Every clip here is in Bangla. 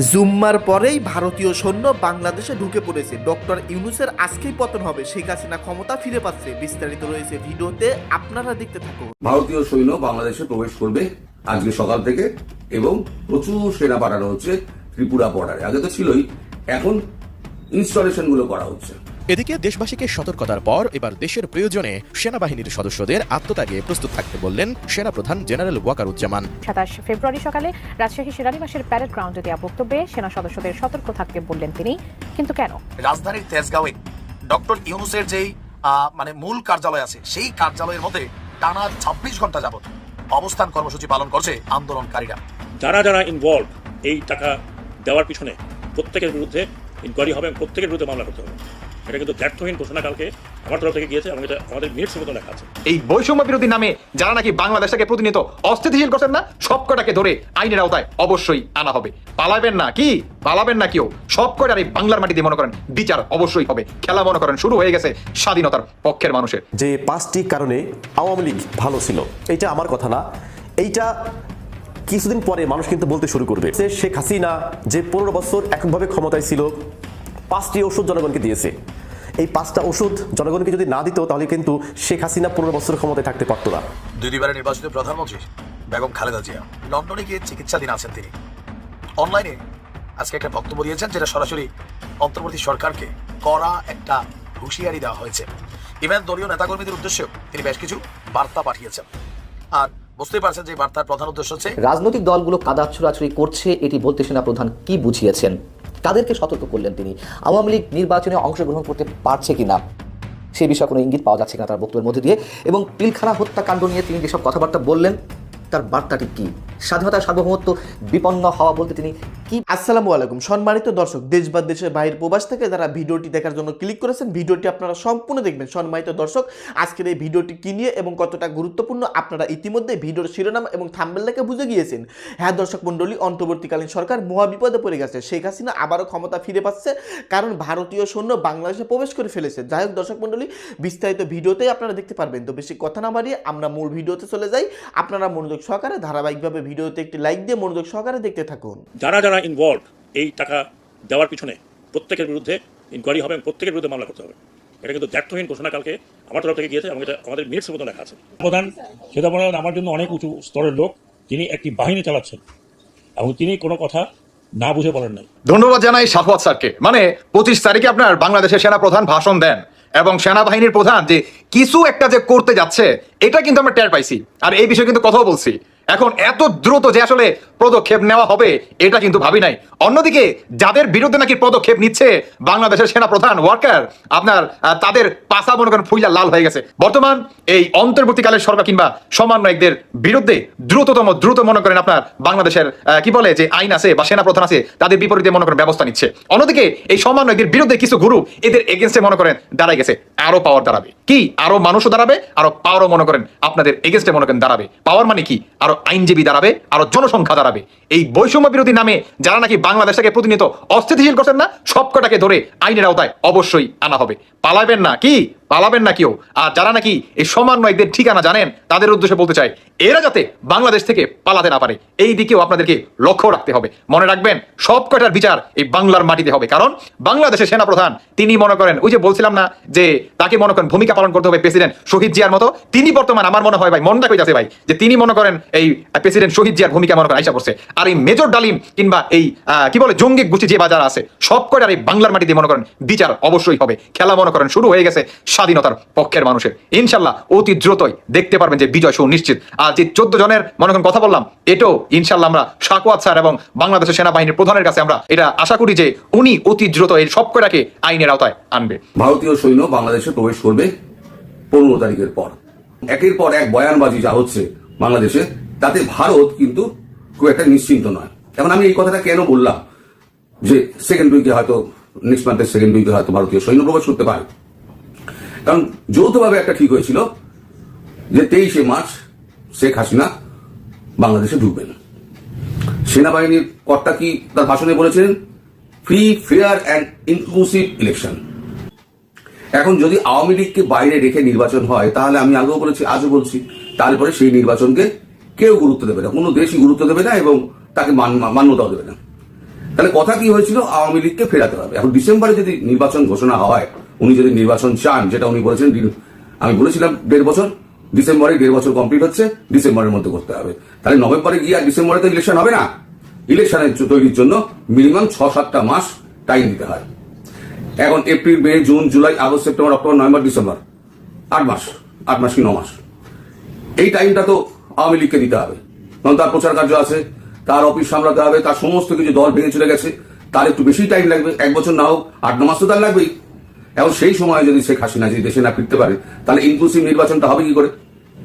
জুম্মার পরেই ভারতীয় সৈন্য বাংলাদেশে ঢুকে পড়েছে। ডক্টর ইউনুসের আজকেই পতন হবে, শেখ হাসিনা ক্ষমতা ফিরে পাচ্ছে। বিস্তারিত রয়েছে ভিডিওতে, আপনারা দেখতে থাকুন। ভারতীয় সৈন্য বাংলাদেশে প্রবেশ করবে আজকে সকাল থেকে এবং প্রচুর সেনা পাঠানো হচ্ছে ত্রিপুরা বর্ডারে আগে তো ছিলই, এখন ইনস্টলেশনগুলো করা হচ্ছে। এদিকে দেশবাসীকে সতর্কতার পর এবার দেশের প্রয়োজনে সেনাবাহিনীর সদস্যদের আত্মত্যাগে প্রস্তুত থাকতে বললেন সেনাপ্রধান জেনারেল ওয়াকারুজ্জামান। সাতাশ ফেব্রুয়ারি সকালে রাজশাহী সেনানিবাসের প্যারেড গ্রাউন্ডে দেওয়া বক্তব্যে সেনা সদস্যদের সতর্ক থাকতে বললেন তিনি। কিন্তু কেন? রাজধানীর তেজগাঁওয়ে ডক্টর ইউনুসের যেই আহ, মানে মূল কার্যালয় আছে সেই কার্যালয়ের মধ্যে টানা ছাব্বিশ ঘণ্টা যাবত অবস্থান কর্মসূচি পালন করছে আন্দোলনকারীরা। যারা যারা ইনভলভ এই টাকা দেওয়ার পিছনে প্রত্যেকের বিরুদ্ধে ইনকোয়ারি হবে প্রত্যেকের বিরুদ্ধে মামলা করতে হবে। এটা কিন্তু ব্যর্থহীন ঘোষণা কালকে আমার তরফ থেকে গিয়েছে এবং এটা আমাদের লেখা আছে। এই বৈষম্য বিরোধী নামে যারা নাকি বাংলাদেশটাকে প্রতিনিয়ত অস্থিতিশীল করছেন না সব কটাকে ধরে আইনের আওতায় অবশ্যই আনা হবে। পালাবেন না কি? পালাবেন না কেউ? সবকটার এই বাংলার মাটিতে মনে করেন বিচার অবশ্যই হবে। খেলা মনে করেন শুরু হয়ে গেছে স্বাধীনতার পক্ষের মানুষের। যে পাঁচটি কারণে আওয়ামী লীগ ভালো ছিল এটা আমার কথা না। এইটা কিছুদিন পরে মানুষ কিন্তু বলতে শুরু করবে। যে শেখ হাসিনা যে পনেরো বছর এককভাবে ক্ষমতায় ছিল পাঁচটি ওষুধ জনগণকে দিয়েছে। এই পাঁচটা ওষুধ জনগণকে যদি না দিত, তাহলে কিন্তু শেখ হাসিনা পনেরো বছর ক্ষমতায় থাকতে পারতো না। দুই দুইবারে নির্বাচিত প্রধানমন্ত্রী বেগম খালেদা জিয়া, লন্ডনে গিয়ে চিকিৎসাধীন আছেন তিনি। অনলাইনে আজকে একটা বক্তব্য দিয়েছেন, যেটা সরাসরি অন্তর্বর্তী সরকারকে কড়া একটা হুঁশিয়ারি দেওয়া হয়েছে। ইভেন দলীয় নেতাকর্মীদের উদ্দেশ্যেও তিনি বেশ কিছু বার্তা পাঠিয়েছেন। আর বুঝতেই পারছেন যে বার্তার প্রধান উদ্দেশ্য হচ্ছে রাজনৈতিক দলগুলো কাদা ছোড়াছুড়ি করছে, এটি বলতে সেনা প্রধান কি বুঝিয়েছেন? তাদেরকে সতর্ক করলেন তিনি? আওয়ামী লীগ নির্বাচনে অংশগ্রহণ করতে পারছে কিনা? সে বিষয়ে কোনো ইঙ্গিত পাওয়া যাচ্ছে না তার বক্তব্যের মধ্যে দিয়ে? এবং পিলখানা হত্যাকাণ্ড নিয়ে তিনি যেসব কথাবার্তা বললেন তার বার্তাটি কি? স্বাধীনতার সার্বভৌমত্ব, বিপন্ন হওয়া বলতে তিনি কি আসসালামু আলাইকুম। সম্মানিত দর্শক, দেশ বা দেশের বাইরের প্রবাস থেকে যারা ভিডিওটি দেখার জন্য ক্লিক করেছেন, ভিডিওটি আপনারা সম্পূর্ণ দেখবেন। সম্মানিত দর্শক, আজকের এই ভিডিওটি কি নিয়ে এবং কতটা গুরুত্বপূর্ণ আপনারা ইতিমধ্যে ভিডিওর শিরোনাম এবং থাম্বেল দেখে বুঝে গিয়েছেন। হ্যাঁ দর্শক মণ্ডলী, অন্তর্বর্তীকালীন সরকার মহা বিপদে পড়ে গেছে। শেখ হাসিনা আবারও ক্ষমতা ফিরে পাচ্ছে, কারণ ভারতীয় সৈন্য বাংলাদেশে প্রবেশ করে ফেলেছে। যাই হোক দর্শক মণ্ডলী, বিস্তারিত ভিডিওতেই আপনারা দেখতে পারবেন। তো বেশি কথা না বাড়িয়ে আমরা মূল ভিডিওতে চলে যাই। আপনারা মনোযোগ সহকারে ধারাবাহিকভাবে ভিডিওতে একটি লাইক দিয়ে মনোযোগ সহকারে দেখতে থাকুন। যারা যারা ইনভলভ এই টাকা দেওয়ার পিছনে প্রত্যেকের বিরুদ্ধে ইনকোয়ারি হবে এবং প্রত্যেকের বিরুদ্ধে মামলা করতে হবে। এটা কিন্তু ব্যর্থহীন ঘোষণা কালকে আমার তরফ থেকে গিয়েছে এবং এটা আমাদের মিনিটসের মতো লেখা আছে। প্রধান সেনাপ্রধান আমার জন্য অনেক উঁচু স্তরের লোক তিনি একটি বাহিনী চালাচ্ছেন এবং তিনি কোনো কথা না বুঝে বলেন নাই। ধন্যবাদ জানাই সাফওয়াত স্যারকে। মানে পঁচিশ তারিখে আপনার বাংলাদেশের সেনা প্রধান ভাষণ দেন। এবং সেনাবাহিনীর প্রধান যে কিছু একটা যে করতে যাচ্ছে, এটা কিন্তু আমরা টের পাইছি। আর এই বিষয়ে কিন্তু কথাও বলছি। এখন এত দ্রুত যে আসলে পদক্ষেপ নেওয়া হবে, এটা কিন্তু ভাবি নাই। অন্যদিকে, যাদের বিরুদ্ধে নাকি পদক্ষেপ নিচ্ছে বাংলাদেশের সেনা প্রধান ওয়ার্কার, আপনার তাদের পাশা মনে করেন ফুইলা লাল হয়ে গেছে। বর্তমান এই অন্তর্বর্তীকালের সরকার কিংবা সমন্বয়কদের বিরুদ্ধে দ্রুততম, দ্রুত মনে করেন আপনার বাংলাদেশের কি বলে যে আইন আছে বা সেনা প্রধান আছে, তাদের বিপরীতে মনে করেন ব্যবস্থা নিচ্ছে। অন্যদিকে, এই সমন্বয়কদের বিরুদ্ধে কিছু গ্রুপ এদের এগেনস্টে মনে করেন দাঁড়ায় গেছে। আরও পাওয়ার দাঁড়াবে। কি? আরও মানুষও দাঁড়াবে আরও পাওয়ারও মনে করেন আপনাদের এগেনস্টে মনে করেন দাঁড়াবে। পাওয়ার মানে কি? আরও আইনজীবী দাঁড়াবে আরও জনসংখ্যা দাঁড়াবে। এই বৈষম্য বিরোধী নামে যারা নাকি বাংলাদেশটাকে প্রতিনিয়ত অস্থিতিশীল করছেন না, সবকটাকে ধরে আইনের আওতায় অবশ্যই আনা হবে। পালাবেন না। কি? পালাবেন না কেউ আর যারা নাকি এই সমন্বয়কদের ঠিকানা জানেন, তাদের উদ্দেশ্যে বলতে চাই, এরা যাতে বাংলাদেশ থেকে পালাতে না পারে, এই দিকেও আপনাদেরকে লক্ষ্য রাখতে হবে। মনে রাখবেন সব কটার বিচার এই বাংলার মাটিতে হবে। কারণ বাংলাদেশের সেনাপ্রধান, তিনি মনে করেন, ওই যে বলছিলাম না যে তাকে মনে করেন ভূমিকা পালন করতে হবে প্রেসিডেন্ট শহীদ জিয়ার মতো, তিনি বর্তমান আমার মনে হয় ভাই, মনটা কই যাচ্ছে ভাই? যে তিনি মনে করেন এই প্রেসিডেন্ট শহীদ জিয়ার ভূমিকা মনে করেন, আইসা করছে আর এই মেজর ডালিম কিংবা এই কি বলে জঙ্গি গোষ্ঠী যে বাজার আছে সব কটার এই বাংলার মাটিতে মনে করেন বিচার অবশ্যই হবে। খেলা মনে করেন শুরু হয়ে গেছে স্বাধীনতার পক্ষের মানুষের। ইনশাল্লাহ অতি দ্রুতই দেখতে পারবেন যে বিজয় সুনিশ্চিত আর যে চোদ্দ জনের, মনে কথা বললাম, এটাও ইনশাল্লাহ আমরা সাকুয়াত স্যার এবং বাংলাদেশের সেনাবাহিনীর প্রধানের কাছে আমরা এটা আশা করি যে উনি অতি দ্রুত এই সব কটাকে আইনের আওতায় আনবে। ভারতীয় সৈন্য বাংলাদেশে প্রবেশ করবে পনেরো তারিখের পর। একের পর এক বয়ানবাজি যা হচ্ছে বাংলাদেশে, তাতে ভারত কিন্তু খুব একটা নিশ্চিন্ত নয়। এখন আমি এই কথাটা কেন বললাম? যে সেকেন্ড উইকে হয়তো নেক্সট মান্থের সেকেন্ড উইকে হয়তো ভারতীয় সৈন্য প্রবেশ করতে পারে। কারণ যৌথভাবে একটা ঠিক হয়েছিল যে তেইশে মার্চ শেখ হাসিনা বাংলাদেশে ঢুকবেন। সেনাবাহিনীর কর্তা কি তার ভাষণে বলেছেন free fair and inclusive election এখন যদি আওয়ামী লীগকে বাইরে রেখে নির্বাচন হয়, তাহলে আমি আগেও বলেছি, আজও বলছি, তারপরে সেই নির্বাচনকে কেউ গুরুত্ব দেবে না, কোনো দেশই গুরুত্ব দেবে না এবং তাকে মান- মান্যতাও দেবে না। তাহলে কথা কি হয়েছিল? আওয়ামী লীগকে ফেরাতে হবে। এখন ডিসেম্বরে যদি নির্বাচন ঘোষণা হয় উনি যদি নির্বাচন চান, যেটা উনি বলেছেন আমি বলেছিলাম দেড় বছর, ডিসেম্বরে দেড় বছর কমপ্লিট হচ্ছে, ডিসেম্বরের মধ্যে করতে হবে। তাহলে নভেম্বরে গিয়ে আর ডিসেম্বরে তো ইলেকশন হবে না। ইলেকশনের তৈরির জন্য মিনিমাম ছ সাতটা মাস টাইম দিতে হয়। এখন April May June July August September October November December আট মাস আট মাস কি ন মাস। এই টাইমটা তো আওয়ামী লীগকে দিতে হবে। কারণ তার প্রচার কার্য আছে, তার অফিস সামলাতে হবে, তার সমস্ত কিছু দল ভেঙে চলে গেছে, তার একটু বেশি টাইম লাগবে, এক বছর না হোক, আট, ন মাস তো তার লাগবেই। এখন সেই সময় যদি শেখ হাসিনা যদি দেশে না ফিরতে পারে, তাহলে ইনক্লুসিভ নির্বাচনটা হবে কি করে?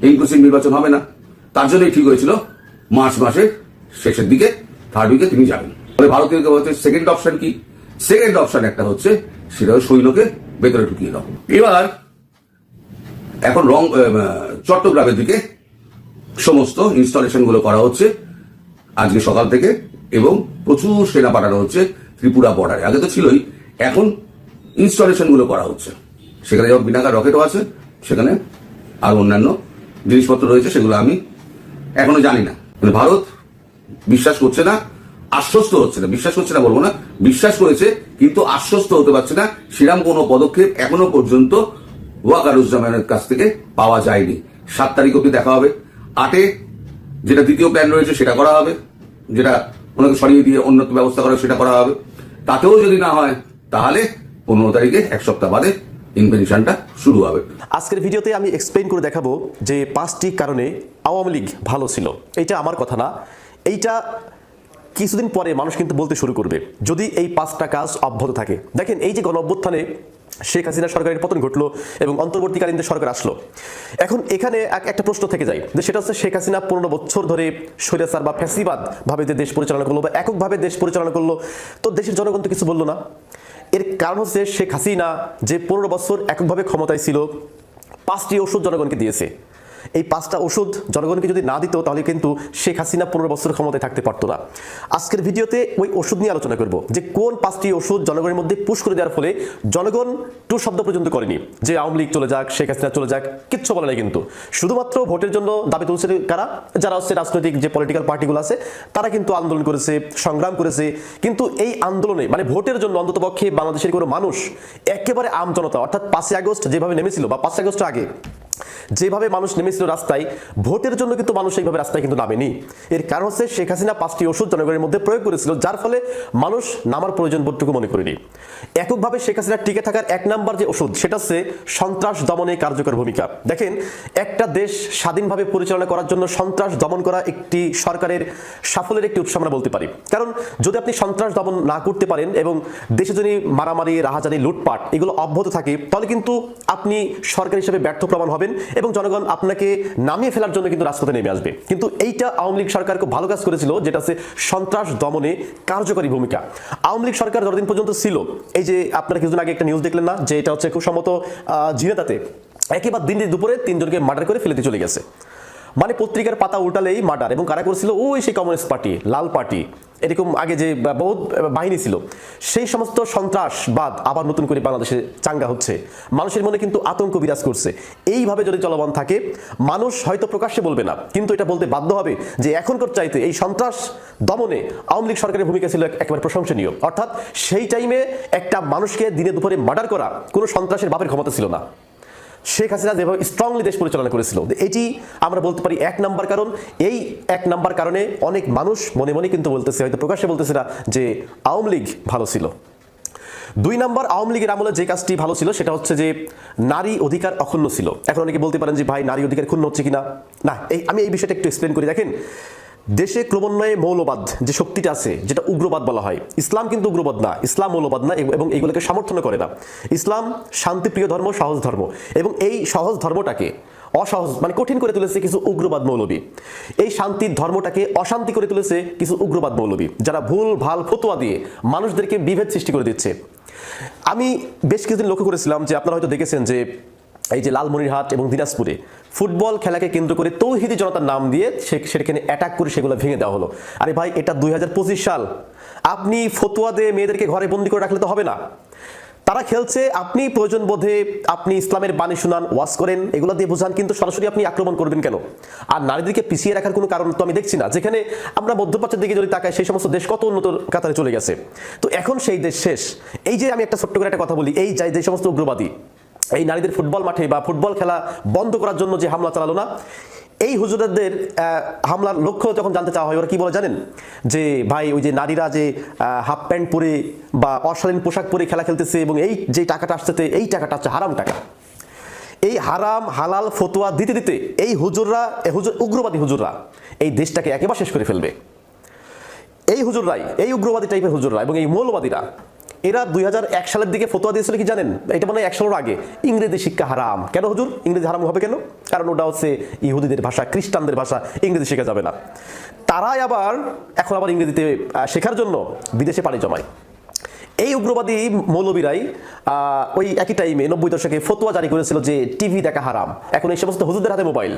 ইনক্লুসিভ নির্বাচন হবে না। তার জন্যই ঠিক হয়েছিল, মার্চ মাসের শেষের দিকে থার্ড উইকে তিনি যাবেন। তবে ভারতীয় সেকেন্ড অপশন কি? সেকেন্ড অপশন একটা হচ্ছে, সেটা সৈন্যকে ভেতরে ঢুকিয়ে দাও। এবার, এখন রং চট্টগ্রামের দিকে সমস্ত ইনস্টলেশনগুলো করা হচ্ছে, আজকে সকাল থেকে, এবং প্রচুর সেনা পাঠানো হচ্ছে ত্রিপুরা বর্ডারে আগে তো ছিলই, এখন ইনস্টলেশনগুলো করা হচ্ছে। সেখানে যেমন বিনাকার রকেটও আছে, সেখানে আর অন্যান্য জিনিসপত্র রয়েছে, সেগুলো আমি এখনও জানি না। মানে ভারত বিশ্বাস করছে না, আশ্বস্ত হচ্ছে না, বিশ্বাস করছে না বলব না, বিশ্বাস করেছে, কিন্তু আশ্বস্ত হতে পারছে না, সেরাম কোনো পদক্ষেপ এখনও পর্যন্ত ওয়াকারুজ্জামানের কাছ থেকে পাওয়া যায়নি। সাত তারিখ অব্দি দেখা হবে। আটে যেটা দ্বিতীয় প্ল্যান রয়েছে, সেটা করা হবে। যেটা ওনাকে সরিয়ে দিয়ে অন্য ব্যবস্থা করা সেটা করা হবে। তাতেও যদি না হয়, তাহলে পনেরো তারিখে এক সপ্তাহ বাদে ইনভেনশনটা শুরু হবে। আজকের ভিডিওতে আমি এক্সপ্লেইন করে দেখাবো যে পাঁচটি কারণে আওয়ামী লীগ ভালো ছিল। এইটা আমার কথা না। এইটা কিছুদিন পরে মানুষ কিন্তু বলতে শুরু করবে, যদি এই পাঁচটা কাজ অব্যাহত থাকে। দেখেন, এই যে গণ অভ্যুত্থানে শেখ হাসিনা সরকারের পতন ঘটলো এবং অন্তর্বর্তীকালীন সরকার আসলো। এখন এখানে এক- একটা প্রশ্ন থেকে যায় যে সেটা হচ্ছে শেখ হাসিনা পনেরো বছর ধরে স্বৈরাচার বা ফ্যাসিবাদ ভাবে যে দেশ পরিচালনা করল বা এককভাবে দেশ পরিচালনা করল, তো দেশের জনগণ তো কিছু বলল না। এর কারণ হচ্ছে শেখ হাসিনা যে পনেরো বছর এককভাবে ক্ষমতায় ছিল, পাঁচটি ওষুধ জনগণকে দিয়েছে। এই পাঁচটা ওষুধ জনগণকে যদি না দিত, তাহলে কিন্তু শেখ হাসিনা পনেরো বছর ক্ষমতায় থাকতে পারতো না। আজকের ভিডিওতে ওই ওষুধ নিয়ে আলোচনা করব, যে কোন পাঁচটি ওষুধ জনগণের মধ্যে পুশ করে দেওয়ার ফলে জনগণ টু শব্দ পর্যন্ত করেনি, যে আওয়ামী লীগ চলে যাক, শেখ হাসিনা চলে যাক, কিচ্ছু বলে নাই কিন্তু। শুধুমাত্র ভোটের জন্য দাবি তুলছে কারা? যারা হচ্ছে রাজনৈতিক যে পলিটিক্যাল পার্টিগুলো আছে, তারা কিন্তু আন্দোলন করেছে, সংগ্রাম করেছে। কিন্তু এই আন্দোলনে মানে ভোটের জন্য অন্ততপক্ষে বাংলাদেশের কোনো মানুষ একেবারে আম জনতা, অর্থাৎ পাঁচই আগস্ট যেভাবে নেমেছিল বা পাঁচই আগস্ট আগে যেভাবে মানুষ নেমেছিল রাস্তায়, ভোটের জন্য কিন্তু মানুষ এইভাবে রাস্তায় কিন্তু নামেনি। এর কারণ হচ্ছে শেখ হাসিনা পাঁচটি ওষুধ জনগণের মধ্যে প্রয়োগ করেছিল, যার ফলে মানুষ নামার প্রয়োজন বোধটুকু মনে করেনি। এককভাবে শেখ হাসিনা টিকে থাকার এক নাম্বার যে ওষুধ, সেটা হচ্ছে সন্ত্রাস দমনে কার্যকর ভূমিকা। দেখেন, একটা দেশ স্বাধীনভাবে পরিচালনা করার জন্য সন্ত্রাস দমন করা একটি সরকারের সাফল্যের একটি উৎস আমরা বলতে পারি। কারণ, যদি আপনি সন্ত্রাস দমন না করতে পারেন এবং দেশে যদি মারামারি রাহাজানি লুটপাট এগুলো অব্যাহত থাকে, তাহলে কিন্তু আপনি সরকার হিসেবে ব্যর্থ প্রমাণ হবেন এবং জনগণ আপনাকে নামিয়ে ফেলার জন্য কিন্তু রাজপথে নেমে আসবে। কিন্তু এইটা আওয়ামী লীগ সরকার খুব ভালো কাজ করেছিল, যেটা হচ্ছে সন্ত্রাস দমনে কার্যকরী ভূমিকা। আওয়ামী লীগ সরকার যতদিন পর্যন্ত ছিল, এই যে আপনারা কিছুদিন আগে একটা নিউজ দেখলেন না, যে এটা হচ্ছে খুব সম্মত ঝিনেতাতে একেবারে দিন দুপুরে তিনজনকে মার্ডার করে ফেলে চলে গেছে। মানে পত্রিকার পাতা উল্টালেই মার্ডার এবং কারা করছিল? ওই সেই কমিউনিস্ট পার্টি, লাল পার্টি। এরকম আগে যে বহুত বাহিনী ছিল, সেই সমস্ত সন্ত্রাসবাদ আবার নতুন করে বাংলাদেশে চাঙ্গা হচ্ছে। মানুষের মনে কিন্তু আতঙ্ক বিরাজ করছে। এইভাবে যদি চলমান থাকে, মানুষ হয়তো প্রকাশ্যে বলবে না। কিন্তু এটা বলতে বাধ্য হবে যে এখনকার চাইতে এই সন্ত্রাস দমনে আওয়ামী লীগ সরকারের ভূমিকা ছিল এক- একেবারে প্রশংসনীয়। অর্থাৎ সেই টাইমে একটা মানুষকে দিনে দুপুরে মার্ডার করা কোনো সন্ত্রাসের বাপের ক্ষমতা ছিল না। শেখ হাসিনা যেভাবে স্ট্রংলি দেশ পরিচালনা করেছিল, এটি আমরা বলতে পারি এক নাম্বার কারণ। এই এক নাম্বার কারণে অনেক মানুষ মনে মনে কিন্তু বলতেছে, হয়তো প্রকাশ্যে বলতেছে না, যে আওয়ামী লীগ ভালো ছিল। দুই নম্বর আওয়ামী লীগের আমলে যে কাজটি ভালো ছিল, সেটা হচ্ছে যে নারী অধিকার অক্ষুণ্ণ ছিল। এখন অনেকে বলতে পারেন যে, ভাই, নারী অধিকার ক্ষুণ্ণ হচ্ছে কিনা? না, এই, আমি এই বিষয়টা একটু এক্সপ্লেন করি। দেখেন দেশে ক্রমান্বয়ে মৌলবাদ যে শক্তিটা আছে, যেটা উগ্রবাদ বলা হয়। ইসলাম কিন্তু উগ্রবাদ না, ইসলাম মৌলবাদ না, এবং এগুলোকে সমর্থন করে না। ইসলাম শান্তিপ্রিয় ধর্ম, সহজ ধর্ম, এবং এই সহজ ধর্মটাকে অসহজ মানে কঠিন করে তুলেছে কিছু উগ্রবাদ মৌলবী। এই শান্তির ধর্মটাকে অশান্তি করে তুলেছে কিছু উগ্রবাদ মৌলবী, যারা ভুল, ভালো ফতোয়া দিয়ে মানুষদেরকে বিভেদ সৃষ্টি করে দিচ্ছে। আমি বেশ কিছুদিন লক্ষ্য করেছিলাম যে আপনারা হয়তো দেখেছেন যে এই যে লালমনিরহাট এবং দিনাজপুরে ফুটবল খেলাকে কেন্দ্র করে তৌহিদি জনতার নাম দিয়ে সেখানে অ্যাটাক করে সেগুলো ভেঙে দেওয়া হলো। আরে ভাই, এটা দুই হাজার পঁচিশ সাল। আপনি ফতুয়া দিয়ে মেয়েদেরকে ঘরে বন্দি করে রাখলে তো হবে না। তারা খেলছে, আপনি প্রয়োজন বোধে আপনি ইসলামের বাণী শুনান, ওয়াজ করেন, এগুলো দিয়ে বোঝান, কিন্তু সরাসরি আপনি আক্রমণ করবেন কেন? আর নারীদেরকে পিছিয়ে রাখার কোনো কারণ তো আমি দেখছি না। যেখানে আমরা মধ্যপ্রাচ্যের দিকে যদি তাকাই, সেই সমস্ত দেশ কত উন্নত কাতারে চলে গেছে। তো এখন সেই দেশ শেষ। এই যে আমি একটা ছোট্ট করে একটা কথা বলি, এই যে সমস্ত উগ্রবাদী এই নারীদের ফুটবল মাঠে বা ফুটবল খেলা বন্ধ করার জন্য যে হামলা চালালো না, এই হুজুরদের হামলার লক্ষ্য যখন জানতে চাওয়া হয়, ওরা কি বলে জানেন? যে ভাই, ওই যে নারীরা যে হাফ প্যান্ট পরে বা অশালীন পোশাক পরে খেলা খেলতেছে এবং এই যে টাকাটা আসতেছে এই টাকাটা হচ্ছে হারাম টাকা। এই হারাম, হালাল ফতোয়া দিতে দিতে এই হুজুররা হুজুর, উগ্রবাদী হুজুররা এই দেশটাকে একেবারে শেষ করে ফেলবে। এই হুজুররাই, এই উগ্রবাদী টাইপের হুজুররা এবং এই মৌলবাদীরা এরা দুই হাজার এক সালের দিকে ফতোয়া দিয়েছিল কি জানেন? এটা মানে এক সালের আগে। ইংরেজি শিক্ষা হারাম। কেন হুজুর? ইংরেজি হারাম হবে কেন? কারণ ওটা হচ্ছে ইহুদিদের ভাষা, খ্রিস্টানদের ভাষা, ইংরেজি শেখা যাবে না। তারাই আবার এখন আবার ইংরেজিতে শেখার জন্য বিদেশে পাড়ি জমায়। এই উগ্রবাদী মৌলবীরাই ওই একই টাইমে নব্বই দশকে ফতোয়া জারি করেছিল যে টিভি দেখা হারাম। এখন এই সমস্ত হুজুরদের হাতে মোবাইল।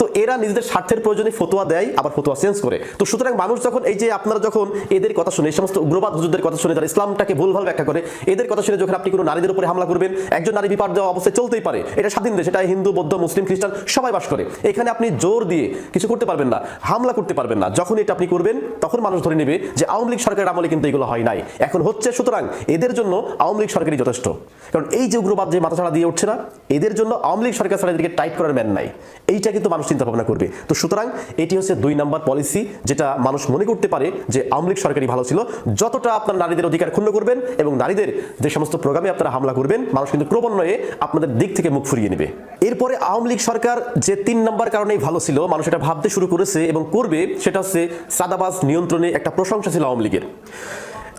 তো এরা নিজেদের স্বার্থের প্রয়োজনে ফতোয়া দেয়, আবার ফতোয়া চেঞ্জ করে। তো সুতরাং মানুষ যখন এই যে আপনারা যখন এদের কথা শুনে, এই সমস্ত উগ্রবাদ হুজুরদের কথা শুনে, যারা ইসলামটাকে ভুলভাল ব্যাখ্যা করে, এদের কথা শুনে যখন আপনি কোনো নারীদের উপরে হামলা করবেন, একজন নারী বিপার দেওয়া অবস্থায় চলতেই পারে। এটা স্বাধীন দেশ, এটা হিন্দু, বৌদ্ধ, মুসলিম, খ্রিস্টান সবাই বাস করে। এখানে আপনি জোর দিয়ে কিছু করতে পারবেন না, হামলা করতে পারবেন না। যখন এটা আপনি করবেন, তখন মানুষ ধরে নেবে যে আওয়ামী লীগ সরকারের আমলে কিন্তু এগুলো হয় নাই। এখন হচ্ছে সুতরাং এদের জন্য আওয়ামী লীগ সরকারই যথেষ্ট। কারণ এই যে উগ্রবাদ যে মাথা ছাড়া দিয়ে উঠছে না, এদের জন্য আওয়ামী লীগ সরকার ছাড়া এদেরকে টাইট করার ম্যান নাই। এইটা কিন্তু মানুষ চিন্তা ভাবনা করবে। তো সুতরাং এটি হচ্ছে দুই নাম্বার পলিসি যেটা মানুষ মনে করতে পারে যে আওয়ামী লীগ সরকারই ভালো ছিল। যতটা আপনার নারীদের অধিকার ক্ষুণ্ণ করবেন এবং নারীদের যে সমস্ত প্রোগ্রামে আপনারা হামলা করবেন, মানুষ কিন্তু ক্রমান্বয়ে আপনাদের দিক থেকে মুখ ফুরিয়ে নেবে। এরপরে আওয়ামী লীগ সরকার যে তিন নম্বর কারণেই ভালো ছিল, মানুষ এটা ভাবতে শুরু করেছে এবং করবে, সেটা হচ্ছে সাদাবাজ নিয়ন্ত্রণে একটা প্রশংসা ছিল আওয়ামী লীগের।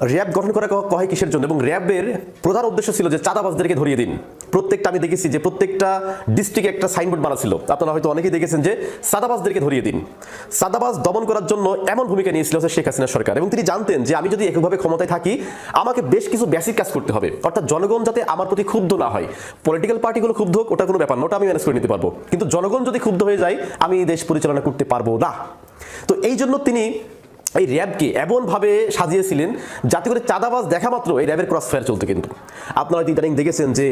র্যাব গঠন করা কয় কিসের জন্য? এবং র্যাবের প্রধান উদ্দেশ্য ছিল যে চাঁদাবাজদেরকে ধরিয়ে দিন। প্রত্যেকটা আমি দেখেছি যে প্রত্যেকটা ডিস্ট্রিক্টে একটা সাইনবোর্ড বানা ছিল। আপনারা হয়তো অনেকেই দেখেছেন যে সাদাবাজদেরকে ধরিয়ে দিন। সাদাবাজ দমন করার জন্য এমন ভূমিকা নিয়েছিল শেখ হাসিনা সরকার। এবং তিনি জানতেন যে আমি যদি এককভাবে ক্ষমতায় থাকি, আমাকে বেশ কিছু বেসিক কাজ করতে হবে। অর্থাৎ জনগণ যাতে আমার প্রতি ক্ষুব্ধ না হয়। পলিটিক্যাল পার্টিগুলো ক্ষুব্ধ হোক, ওটা কোনো ব্যাপার না, ওটা আমি ম্যানেজ করে নিতে পারব। কিন্তু জনগণ যদি ক্ষুব্ধ হয়ে যায়, আমি দেশ পরিচালনা করতে পারব না। তো এই জন্য তিনি এই র্যাবকে এমনভাবে সাজিয়েছিলেন যাতে করে চাঁদাবাজ দেখা মাত্র এই র্যাবের ক্রস ফায়ার চলতো কিন্তু। আপনারা হয়তো ইদানিং দেখেছেন যে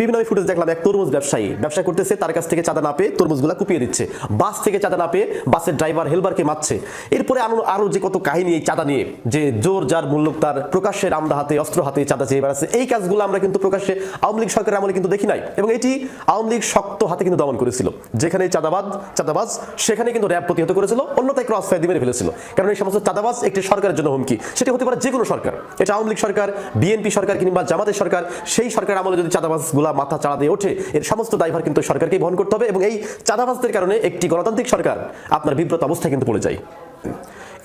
বিভিন্ন আমি ফুটেজ দেখলাম, এক তরমুজ ব্যবসায়ী ব্যবসা করতেছে, তার কাছ থেকে চাঁদা না পেয়ে তরমুজগুলো কুপিয়ে দিচ্ছে। বাস থেকে চাঁদা না পেয়ে বাসের ড্রাইভার হেলবারকে মারছে। এরপরে আরও আরও যে কত কাহিনী এই চাঁদা নিয়ে, যে জোর যার মূল্য তার প্রকাশ্যে রামদা হাতে, অস্ত্র হাতে চাঁদা চেয়ে বেড়াচ্ছে, এই কাজগুলো আমরা কিন্তু প্রকাশ্যে আওয়ামী লীগ সরকারের আমলে কিন্তু দেখি নাই। এবং এটি আওয়ামী লীগ শক্ত হাতে কিন্তু দমন করেছিল। যেখানে চাঁদাবাদ চাঁদাবাজ, সেখানে কিন্তু র্যাব প্রতিহত করেছিল অন্যতায় ক্রস ফায়ার দিয়ে মেরে ফেলেছিল। কারণ এই সমস্ত চাঁদাবাজ একটি সরকারের জন্য হুমকি। সেটি হতে পারে যে কোনো সরকার। এটা আওয়ামী লীগ সরকার, বিএনপি সরকার কিংবা জামাতের সরকার, সেই সরকার আমলে যদি চাঁদাবাজগুলা মাথা চাড়া দিয়ে ওঠে, এর সমস্ত দায়ভার কিন্তু সরকারকেই বহন করতে হবে এবং এই চাঁদাবাজদের কারণে একটি গণতান্ত্রিক সরকার আপনার বিব্রত অবস্থায় কিন্তু পড়ে যায়।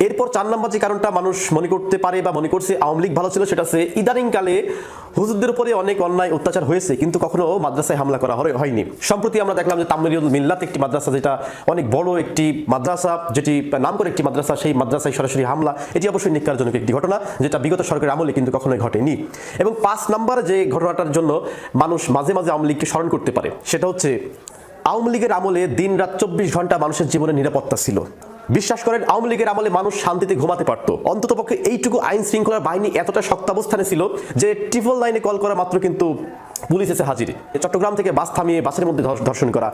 এরপর চার নম্বর যে কারণটা মানুষ মনে করতে পারে বা মনে করছে আওয়ামী লীগ ভালো ছিল, সেটা হচ্ছে ইদানিংকালে হুজুরদের উপরে অনেক অন্যায়, অত্যাচার হয়েছে, কিন্তু কখনো মাদ্রাসায় হামলা করা হয়নি। সম্প্রতি আমরা দেখলাম যে তামিরুল মিল্লাত একটি মাদ্রাসা, যেটা অনেক বড় একটি মাদ্রাসা, যেটি নাম করে একটি মাদ্রাসা, সেই মাদ্রাসায় সরাসরি হামলা, এটি অবশ্যই নিকারজনক একটি ঘটনা, যেটা বিগত সরকারের আমলে কিন্তু কখনোই ঘটেনি। এবং পাঁচ নম্বর যে ঘটনাটার জন্য মানুষ মাঝে মাঝে আওয়ামী লীগকে স্মরণ করতে পারে, সেটা হচ্ছে আওয়ামী লীগের আমলে দিন রাত চব্বিশ ঘণ্টা মানুষের জীবনে নিরাপত্তা ছিল। বিশ্বাস করেন, আওয়ামী লীগের আমলে মানুষ শান্তিতে ঘুমাতে পারত। অন্তত পক্ষে এইটুকু আইন শৃঙ্খলার বাহিনী এতটা শক্ত অবস্থানে ছিল যে ট্রিপল লাইনে কল করা মাত্র কিন্তু পুলিশ এসে হাজির। চট্টগ্রাম থেকে বাস থামিয়ে বাসের মধ্যে ধর্ষণ করা,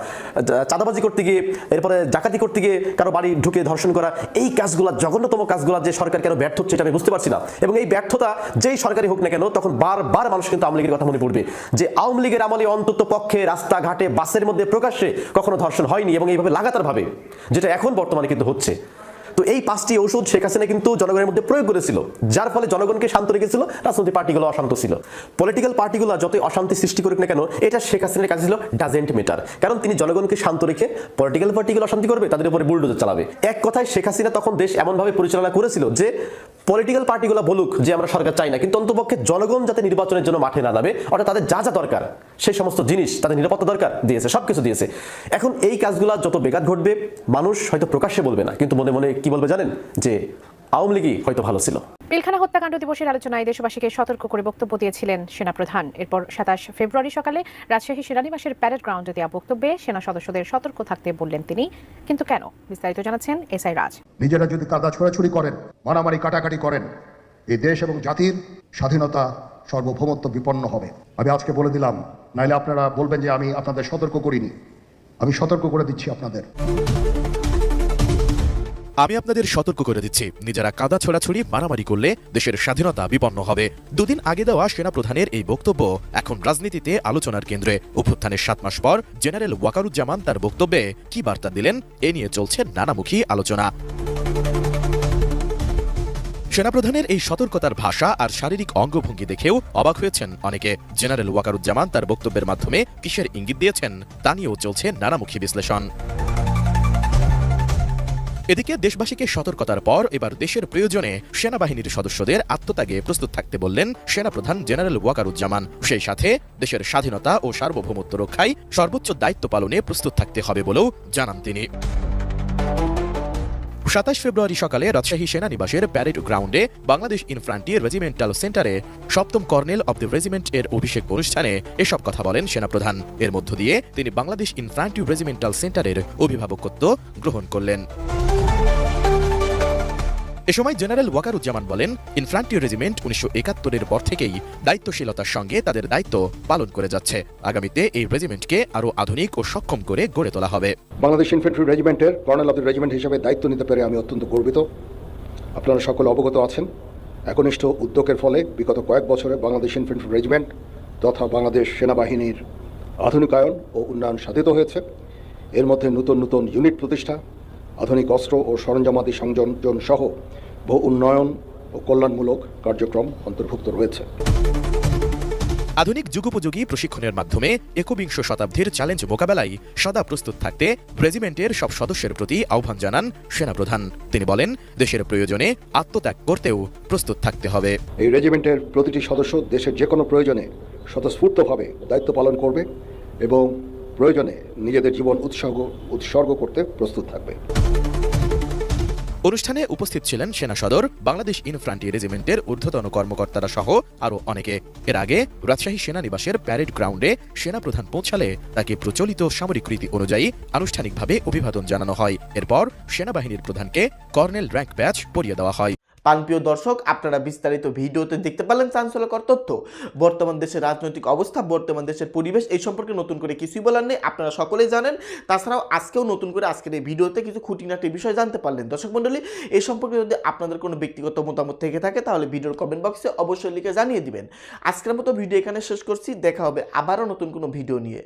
চাঁদাবাজি করতে গিয়ে, এরপরে ডাকাতি করতে গিয়ে কারও বাড়ি ঢুকে ধর্ষণ করা, এই কাজগুলো, জঘন্যতম কাজগুলো যে সরকার কেন ব্যর্থ হচ্ছে আমি বুঝতে পারছি না। এবং এই ব্যর্থতা যেই সরকারি হোক না কেন, তখন বারবার মানুষ কিন্তু আওয়ামী লীগের কথা মনে পড়বে যে আওয়ামী লীগের আমলে অন্তত পক্ষে রাস্তাঘাটে বাসের মধ্যে প্রকাশ্যে কখনো ধর্ষণ হয়নি এবং এইভাবে লাগাতারভাবে, যেটা এখন বর্তমানে কিন্তু হচ্ছে। তো এই পাঁচটি ঔষধ শেখ হাসিনা কিন্তু জনগণের মধ্যে প্রয়োগ করেছিল, যার ফলে জনগণকে শান্ত রেখেছিল, রাজনৈতিক পার্টিগুলো অশান্ত ছিল। পলিটিক্যাল পার্টিগুলো যতই অশান্তি সৃষ্টি করুক না কেন, এটা শেখ হাসিনার কাছে ছিল ডাজেন্ট মেটার কারণ তিনি জনগণকে শান্ত রেখে পলিটিক্যাল পার্টিগুলো অশান্তি করবে, তাদের উপরে বুলডোজার চালাবে। এক কথায় শেখ হাসিনা তখন দেশ এমনভাবে পরিচালনা করেছিল যে পলিটিক্যাল পার্টিগুলো বলুক যে আমরা সরকার চাই না, কিন্তু অন্তপক্ষে জনগণ যাতে নির্বাচনের জন্য মাঠে না নামে, অর্থাৎ তাদের যা যা দরকার, সেই সমস্ত জিনিস তাদের নিরাপত্তা দরকার দিয়েছে সব কিছু দিয়েছে। এখন এই কাজগুলো যত বেগাত ঘটবে, মানুষ হয়তো প্রকাশ্যে বলবে না, কিন্তু মনে মনে কি বলবে জানেন? যে আওয়ামী লীগই হয়তো ভালো ছিল। পিলখানা হত্যাকাণ্ড দিবসের আলোচনায় দেশবাসীকে সতর্ক করে বক্তব্য দিয়েছিলেন সেনাপ্রধান। এরপর সাতাশ ফেব্রুয়ারি সকালে রাজশাহী সেনানিবাসের প্যারেড গ্রাউন্ডে দেওয়া বক্তব্যে সেনা সদস্যদের সতর্ক থাকতে বললেন তিনি। কিন্তু কেন? বিস্তারিত জানাচ্ছেন এস আই রাজ। নিজেরা যদি কাদা ছোড়াছুড়ি করেন মারামারি কাটাকাটি করেন এই দেশ এবং জাতির স্বাধীনতা সর্বভৌমত্ব বিপন্ন হবে। আমি আজকে বলে দিলাম নাইলে আপনারা বলবেন যে আমি আপনাদের সতর্ক করিনি। আমি সতর্ক করে দিচ্ছি আপনাদের। আমি আপনাদের সতর্ক করে দিচ্ছি। নিজেরা কাদা ছোড়াছুড়ি, মারামারি করলে দেশের স্বাধীনতা বিপন্ন হবে। দুদিন আগে দেওয়া সেনাপ্রধানের এই বক্তব্য এখন রাজনীতিতে আলোচনার কেন্দ্রে। অভ্যুত্থানের সাত মাস পর জেনারেল ওয়াকারুজ্জামান তার বক্তব্যে কি বার্তা দিলেন, এ নিয়ে চলছে নানামুখী আলোচনা। সেনাপ্রধানের এই সতর্কতার ভাষা আর শারীরিক অঙ্গভঙ্গি দেখেও অবাক হয়েছেন অনেকে। জেনারেল ওয়াকারুজ্জামান তার বক্তব্যের মাধ্যমে কিসের ইঙ্গিত দিয়েছেন, তা নিয়েও চলছে নানামুখী বিশ্লেষণ। এদিকে দেশবাসীকে সতর্কতার পর এবার দেশের প্রয়োজনে সেনাবাহিনীর সদস্যদের আত্মত্যাগে প্রস্তুত থাকতে বললেন সেনাপ্রধান জেনারেল ওয়াকারুজ্জামান। সেই সাথে দেশের স্বাধীনতা ও সার্বভৌমত্ব রক্ষায় সর্বোচ্চ দায়িত্ব পালনে প্রস্তুত থাকতে হবে বলেও জানান তিনি। সাতাশ ফেব্রুয়ারি সকালে রাজশাহী সেনানিবাসের প্যারেড গ্রাউন্ডে বাংলাদেশ ইনফ্রান্টি রেজিমেন্টাল সেন্টারে সপ্তম কর্নেল অব দ্য রেজিমেন্ট এর অভিষেক অনুষ্ঠানে এসব কথা বলেন সেনাপ্রধান। এর মধ্য দিয়ে তিনি বাংলাদেশ ইনফ্রান্টি রেজিমেন্টাল সেন্টারের অভিভাবকত্ব গ্রহণ করলেন। এ সময় জেনারেল ওয়াকারুজ্জামান বলেন, ইনফ্রান্টি রেজিমেন্ট উনিশশো একাত্তরের পর থেকেই দায়িত্বশীলতার সঙ্গে তাদের দায়িত্ব পালন করে যাচ্ছে। আগামীতে এই রেজিমেন্টকে আরও আধুনিক ও সক্ষম করে গড়ে তোলা হবে। বাংলাদেশ ইনফেন্ট্রি রেজিমেন্টের কর্নেল অফ রেজিমেন্ট হিসেবে দায়িত্ব নিতে পেরে আমি অত্যন্ত গর্বিত। আপনারা সকলে অবগত আছেন, একনিষ্ঠ উদ্যোগের ফলে বিগত কয়েক বছরে বাংলাদেশ ইনফেন্ট্রি রেজিমেন্ট তথা বাংলাদেশ সেনাবাহিনীর আধুনিকায়ন ও উন্নয়ন সাধিত হয়েছে। এর মধ্যে নতুন নতুন ইউনিট প্রতিষ্ঠা আধুনিক অস্ত্র ও সরঞ্জামাদি সংযোজন সহ বহু উন্নয়ন ও কল্যাণমূলক কার্যক্রম অন্তর্ভুক্ত রয়েছে। আধুনিক যুগোপযোগী প্রশিক্ষণের মাধ্যমে একবিংশ শতাব্দীর চ্যালেঞ্জ মোকাবেলায় সদা প্রস্তুত থাকতে রেজিমেন্টের সব সদস্যের প্রতি আহ্বান জানান সেনাপ্রধান। তিনি বলেন দেশের প্রয়োজনে আত্মত্যাগ করতেও প্রস্তুত থাকতে হবে। এই রেজিমেন্টের প্রতিটি সদস্য দেশের যে কোনো প্রয়োজনে স্বতঃস্ফূর্তভাবে দায়িত্ব পালন করবে এবং প্রয়োজনে নিজেদের জীবন উৎসর্গ উৎসর্গ করতে প্রস্তুত থাকবে। অনুষ্ঠানে উপস্থিত ছিলেন সেনা সদর, বাংলাদেশ ইনফ্রান্টি রেজিমেন্টের ঊর্ধ্বতন কর্মকর্তারা সহ আরও অনেকে। এর আগে রাজশাহী সেনানিবাসের প্যারেড গ্রাউন্ডে সেনাপ্রধান পৌঁছালে তাকে প্রচলিত সামরিক রীতি অনুযায়ী আনুষ্ঠানিকভাবে অভিবাদন জানানো হয়। এরপর সেনাবাহিনীর প্রধানকে কর্নেল র্যাঙ্ক ব্যাচ পরিয়ে দেওয়া হয়। পানপ্রিয় দর্শক, আপনারা বিস্তারিত ভিডিওতে দেখতে পারলেন চাঞ্চল্যকর তথ্য। বর্তমান দেশের রাজনৈতিক অবস্থা, বর্তমান দেশের পরিবেশ, এই সম্পর্কে নতুন করে কিছুই বলার নেই, আপনারা সকলেই জানেন। তাছাড়াও আজকেও নতুন করে আজকের এই ভিডিওতে কিছু খুঁটিনাটি বিষয় জানতে পারলেন। দর্শক মণ্ডলী, এই সম্পর্কে যদি আপনাদের কোনো ব্যক্তিগত মতামত থেকে থাকে, তাহলে ভিডিওর কমেন্ট বক্সে অবশ্যই লিখে জানিয়ে দিবেন। আজকের মতো ভিডিও এখানে শেষ করছি, দেখা হবে আবারও নতুন কোনো ভিডিও নিয়ে।